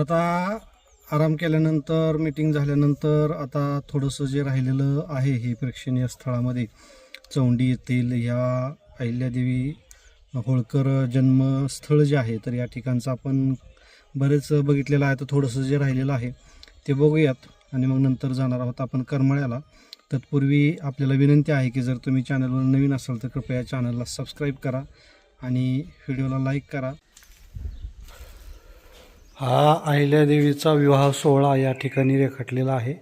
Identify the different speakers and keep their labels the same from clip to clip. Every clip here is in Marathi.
Speaker 1: आता आराम केल्यानंतर मीटिंग झाल्यानंतर आता थोडंसं जे राहिलेलं आहे हे प्रेक्षणीय स्थळामध्ये चौंडी येथील या अहिल्यादेवी होळकर जन्मस्थळ जे आहे तर या ठिकाणचं आपण बरेच बघितलेलं आहे. तर थोडंसं जे राहिलेलं आहे ते बघूयात. आणि मग नंतर जाणार आहोत आपण करमळ्याला. तत्पूर्वी आपल्याला विनंती आहे की जर तुम्ही चॅनलवर नवीन असाल तर कृपया चॅनलला सबस्क्राईब करा आणि व्हिडिओला लाईक करा. हा अहिल्यादेवीचा विवाह सोहळा या ठिकाणी रेखाटलेला आहे.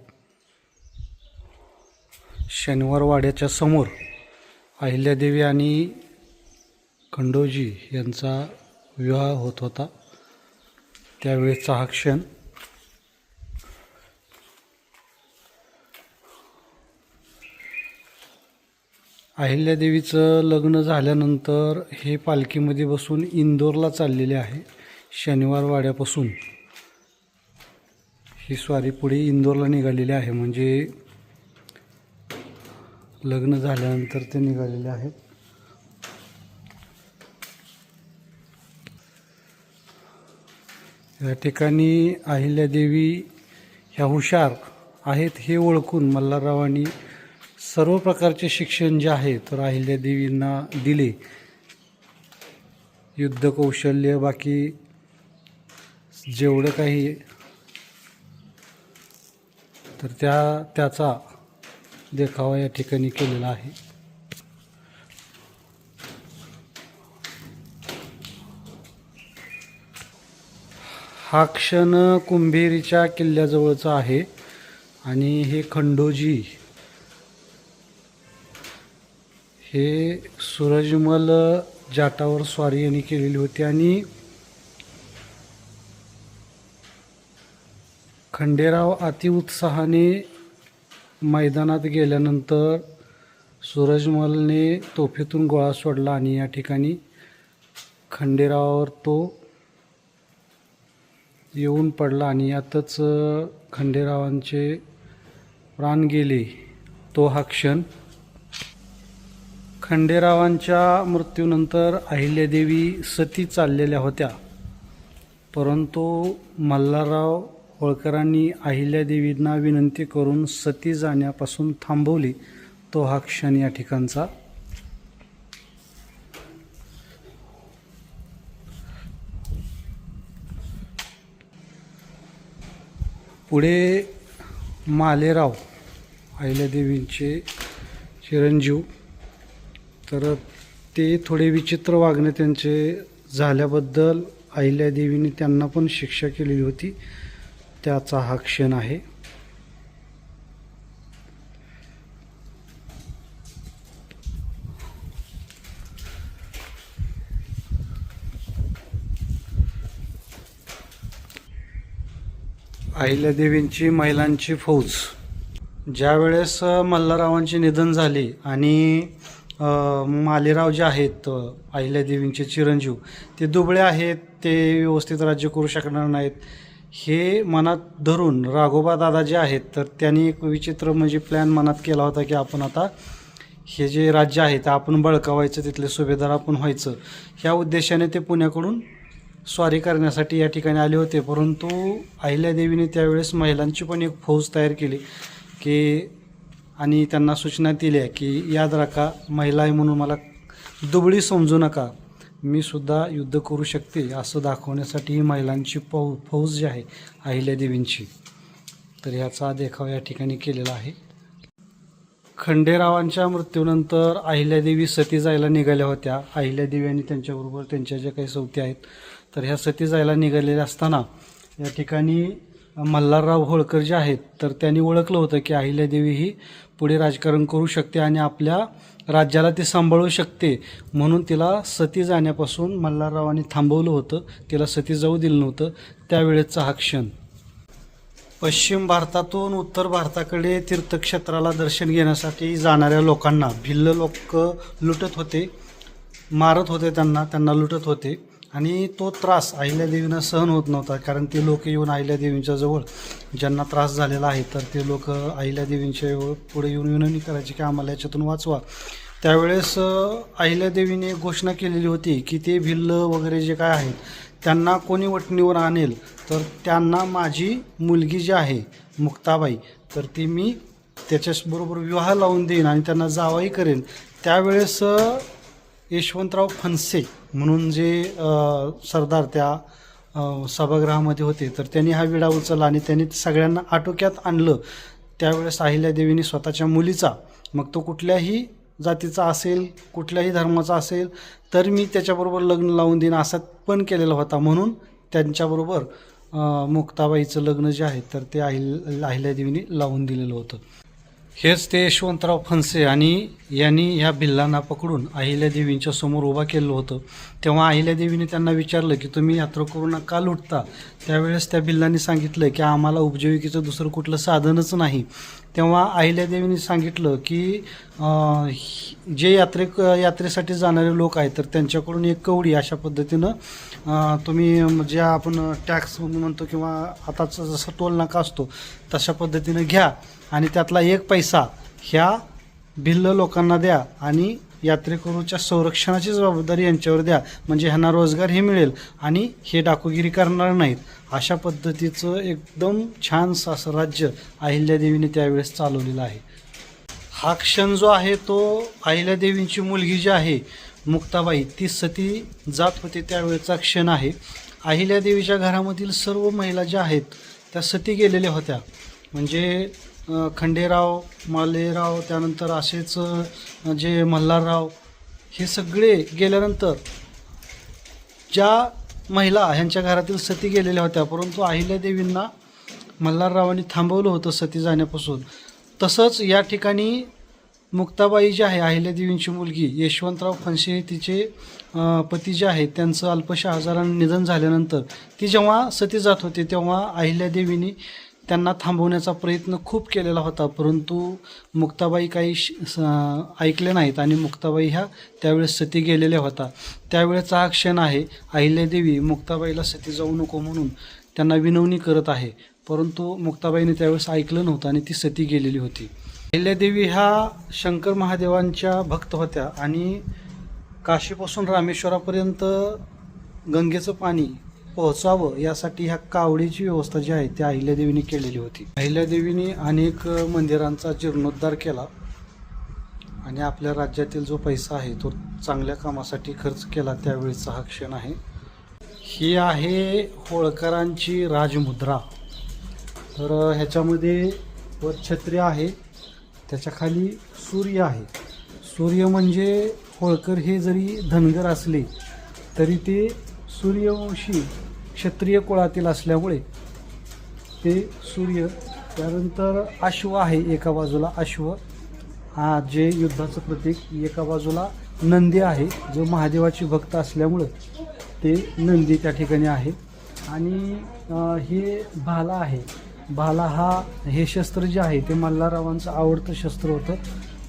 Speaker 1: शनिवार वाड्याच्या समोर अहिल्यादेवी आणि खंडोजी यांचा विवाह होत होता. त्यावेळेचा हा क्षण. अहिल्यादेवीचं लग्न झाल्यानंतर हे पालखीमध्ये बसून इंदोरला चाललेले आहे. शनिवार वाड्यापासून ही स्वारी पुढे इंदोरला निघालेली आहे. म्हणजे लग्न झाल्यानंतर ते निघालेले आहेत. या ठिकाणी अहिल्यादेवी ह्या हुशार आहेत हे ओळखून मल्हाररावांनी सर्व प्रकारचे शिक्षण जे आहे तर अहिल्यादेवींना दिले. युद्ध कौशल्य बाकी जेवढं काही तर त्या त्याचा देखावा या ठिकाणी केलेला आहे. हा क्षण कुंभेरीच्या किल्ल्याजवळचा आहे आणि हे खंडोजी हे सूरजमल जाटावर स्वारी यांनी केलेली होती आणि खंडेराव अतिउत्साहाने मैदानात गेल्यानंतर सूरजमलने तोफेतून गोळा सोडला आणि या ठिकाणी खंडेरावावर तो येऊन पडला आणि यातच खंडेरावांचे प्राण गेले. तो हा क्षण. खंडेरावांच्या मृत्यूनंतर अहिल्यादेवी सती चाललेल्या होत्या. परंतु मल्हारराव होळकरांनी अहिल्यादेवींना विनंती करून सती जाण्यापासून थांबवली तो हा क्षण या ठिकाणचा. पुढे मालेराव अहिल्यादेवींचे चिरंजीव. तर ते थोडे विचित्र वागणे त्यांचे झाल्याबद्दल अहिल्यादेवीने त्यांना पण शिक्षा केलेली होती. त्याचा हा क्षण आहे. अहिल्यादेवींची महिलांची फौज. ज्यावेळेस अ, मल्हाररावांचे निधन झाले आणि मालेराव जे आहेत अहिल्यादेवींचे चिरंजीव ते दुबळे आहेत ते व्यवस्थित राज्य करू शकणार नाहीत. हे मनात धरून राघोबा दादा जे आहेत तर त्यांनी एक विचित्र म्हणजे प्लॅन मनात केला होता की आपण आता हे जे राज्य आहे ते आपण बळकावायचं तिथले सुभेदार आपण व्हायचं. ह्या उद्देशाने ते पुण्याकडून स्वारी करण्यासाठी या ठिकाणी आले होते. परंतु अहिल्यादेवीने त्यावेळेस महिलांची पण एक फौज तयार केली की आणि त्यांना सूचना दिल्या की याद राखा महिला आहे म्हणून मला दुबळी समजू नका. मी सुद्धा युद्ध करू शकते असं दाखवण्यासाठी ही महिलांची फौ फौज जी आहे अहिल्यादेवींची तर ह्याचा देखावा या ठिकाणी केलेला आहे. खंडेरावांच्या मृत्यूनंतर अहिल्यादेवी सती जायला निघाल्या होत्या. अहिल्यादेवी आणि त्यांच्याबरोबर त्यांच्या ज्या काही सवती आहेत तर ह्या सती जायला निघालेल्या असताना या ठिकाणी मल्हारराव होळकर जे आहेत तर त्यांनी ओळखलं होतं की अहिल्यादेवी ही पुढे राजकारण करू शकते आणि आपल्या राज्याला ती सांभाळू शकते. म्हणून तिला सती जाण्यापासून मल्हाररावांनी थांबवलं होतं. तिला सती जाऊ दिलं नव्हतं. त्यावेळेचा हा क्षण. पश्चिम भारतातून उत्तर भारताकडे तीर्थक्षेत्राला दर्शन घेण्यासाठी जाणाऱ्या लोकांना भिल्ल लोक लुटत होते. मारत होते त्यांना. त्यांना लुटत होते. आणि तो त्रास अहिल्यादेवींना सहन होत नव्हता कारण ते लोक येऊन अहिल्यादेवींच्या जवळ ज्यांना त्रास झालेला आहे तर ते लोक अहिल्यादेवींच्या पुढे येऊन विनंती करायची की आम्हाला याच्यातून वाचवा. त्यावेळेस अहिल्यादेवीने घोषणा केलेली होती की ते भिल्ल वगैरे जे काय आहेत त्यांना कोणी वटणीवर आणेल? तर त्यांना माझी मुलगी जी आहे मुक्ताबाई तर ती मी त्याच्याबरोबर विवाह लावून देईन आणि त्यांना जावाई करेन. त्यावेळेस यशवंतराव फणसे म्हणून जे सरदार त्या सभागृहामध्ये होते तर त्यांनी हा विडा उचलला आणि त्यांनी सगळ्यांना आटोक्यात आणलं. त्यावेळेस अहिल्यादेवीने स्वतःच्या मुलीचा मग तो कुठल्याही जातीचा असेल कुठल्याही धर्माचा असेल तर मी त्याच्याबरोबर लग्न लावून देईन असा पण केलेला होता. म्हणून त्यांच्याबरोबर मुक्ताबाईचं लग्न जे आहे तर ते अहिल अहिल्यादेवीने लावून दिलेलं होतं. हेच ते यशवंतराव फणसे आणि यांनी ह्या भिल्लांना पकडून अहिल्यादेवींच्या समोर उभा केलं होतं. तेव्हा अहिल्यादेवीने त्यांना विचारलं की तुम्ही यात्रा करून का लुटता. त्यावेळेस त्या भिल्लांनी सांगितलं की आम्हाला उपजीविकेचं दुसरं कुठलं साधनच नाही. तेव्हा अहिल्यादेवीने सांगितलं की जे यात्रे यात्रेसाठी जाणारे लोक आहेत तर त्यांच्याकडून एक कवडी अशा पद्धतीनं तुम्ही जे आपण टॅक्स म्हणतो किंवा आताचा जसा टोल नाका असतो तशा पद्धतीनं घ्या. आणि त्यातला एक पैसा ह्या भिल्ल लोकांना द्या आणि यात्रेकरूच्या संरक्षणाची जबाबदारी यांच्यावर द्या. म्हणजे ह्यांना रोजगार हे मिळेल आणि हे डाकुगिरी करणार नाहीत. अशा पद्धतीचं एकदम छानसं असं राज्य अहिल्यादेवीने त्यावेळेस चालवलेलं आहे. हा क्षण जो आहे तो अहिल्यादेवींची मुलगी जी आहे मुक्ताबाई ती सती जात होती त्यावेळेचा क्षण आहे. अहिल्यादेवीच्या घरामधील सर्व महिला ज्या आहेत त्या सती गेलेल्या होत्या. म्हणजे खंडेराव मालेराव त्यानंतर असेच जे मल्हारराव हे सगळे गेल्यानंतर ज्या महिला ह्यांच्या घरातील सती गेलेल्या होत्या परंतु अहिल्यादेवींना मल्हाररावांनी थांबवलं होतं सती जाण्यापासून. तसंच या ठिकाणी मुक्ताबाई जी आहे अहिल्यादेवींची मुलगी यशवंतराव फणसे हे तिचे पती जे आहेत त्यांचं अल्पशा आजारानं निधन झाल्यानंतर ती जेव्हा सती जात होती तेव्हा अहिल्यादेवींनी त्यांना थांबवण्याचा प्रयत्न खूप केलेला होता परंतु मुक्ताबाई काही श- ऐकले नाहीत आणि मुक्ताबाई ह्या त्यावेळेस सती गेलेल्या होता. त्यावेळेचा हा क्षण आहे अहिल्यादेवी मुक्ताबाईला सती जाऊ नको म्हणून त्यांना विनवणी करत आहे परंतु मुक्ताबाईने त्यावेळेस ऐकलं नव्हतं आणि ती सती गेलेली होती. अहिल्यादेवी ह्या शंकर महादेवांच्या भक्त होत्या आणि काशीपासून रामेश्वरापर्यंत गंगेचं पाणी पोहोचावं यासाठी ह्या कावडीची व्यवस्था जी आहे ती अहिल्यादेवीने केलेली होती. अहिल्यादेवीने अनेक मंदिरांचा जीर्णोद्धार केला आणि आपल्या राज्यातील जो पैसा आहे तो चांगल्या कामासाठी खर्च केला त्यावेळेचा हा क्षण आहे. ही आहे होळकरांची राजमुद्रा. तर ह्याच्यामध्ये वर छत्री आहे त्याच्याखाली सूर्य आहे. सूर्य म्हणजे होळकर हे जरी धनगर असले तरी ते सूर्यवंशी क्षत्रिय कुळातील असल्यामुळे ते सूर्य त्यानंतर अश्व आहे एका बाजूला अश्व. हा जे युद्धाचं प्रतीक एका बाजूला नंदी आहे जो महादेवाची भक्त असल्यामुळं ते नंदी त्या ठिकाणी आहे. आणि हे भाला आहे. भाला हा हे शस्त्र जे आहे ते मल्हाररावांचं आवडतं शस्त्र होतं.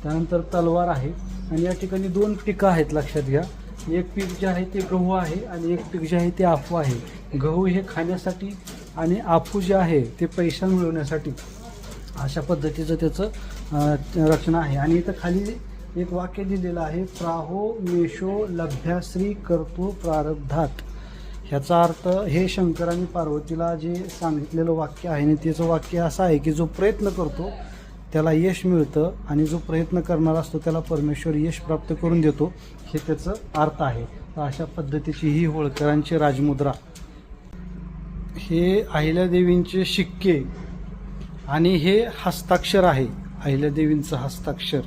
Speaker 1: त्यानंतर तलवार आहे. आणि या ठिकाणी दोन टीका आहेत लक्षात घ्या. एक पीक जे आहे ते गहू आहे आणि एक पीक जे आहे ते आफू आहे. गहू हे खाण्यासाठी आणि आफू जे आहे ते पैसा मिळवण्यासाठी अशा पद्धतीचं त्याचं रचना आहे. आणि इथं खाली एक वाक्य दिलेलं आहे प्राहो मेषो लभ्याश्री करतो प्रारब्धात. ह्याचा अर्थ हे शंकर आणि पार्वतीला जे सांगितलेलं वाक्य आहे आणि त्याचं वाक्य असं आहे की जो प्रयत्न करतो त्याला यश मिळतं आणि जो प्रयत्न करणारा असतो त्याला परमेश्वर यश प्राप्त करून देतो हे त्याचं अर्थ आहे. तर अशा पद्धतीची ही होळकरांची राजमुद्रा. हे अहिल्यादेवींचे शिक्के आणि हे हस्ताक्षर आहे. अहिल्यादेवींचं हस्ताक्षर.